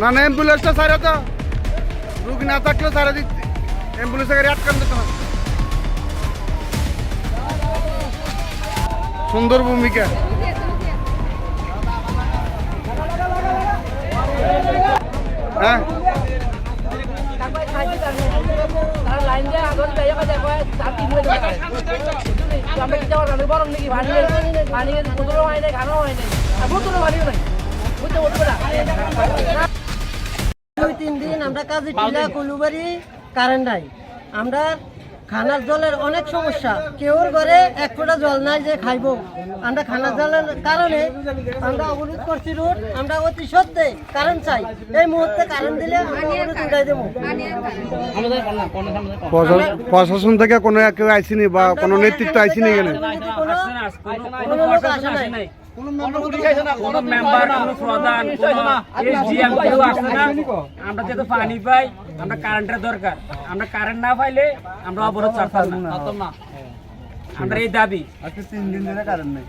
না না অ্যাম্বুলেন্সটা সারা তো রুগ না থাকলেও সারা দিচ্ছে অ্যাম্বুলেন্সে গাড়ি আটকান দিত না। সুন্দর ভূমিকা। হ্যাঁ? দুই তিন দিন আমরা কাজে টিলা কলুবাড়ি কারেন্ট আমরা খানার জলের অনেক সমস্যা। কেউর ঘরে এক ফোঁটা জল নাই যে খাইবো। আমরা খানার জলের কারণে আমরা অবরোধ করছি রোড আমরা অতি সত্যি কারেন্ট চাই। এই মুহূর্তে কারেন্ট দিলে আমরা অবরোধ উঠাই দেবো। প্রশাসন থেকে কোনো কেউ আইসিনি বা কোনো নেতৃত্ব আইসিনি এখানে? কোনো লোক আসে নাই। কোনো মেম্বার কোনো প্রধান কোনো এসডিএম কেউ আসে না? আমরা যেহেতু পানি পাই আমরা কারেন্টের দরকার। আমরা কারেন্ট না পাইলে আমরা অবরোধ ছাড়তাম না। আমরা এই দাবি। আজকে তিন দিন ধরে কারেন্ট নেই।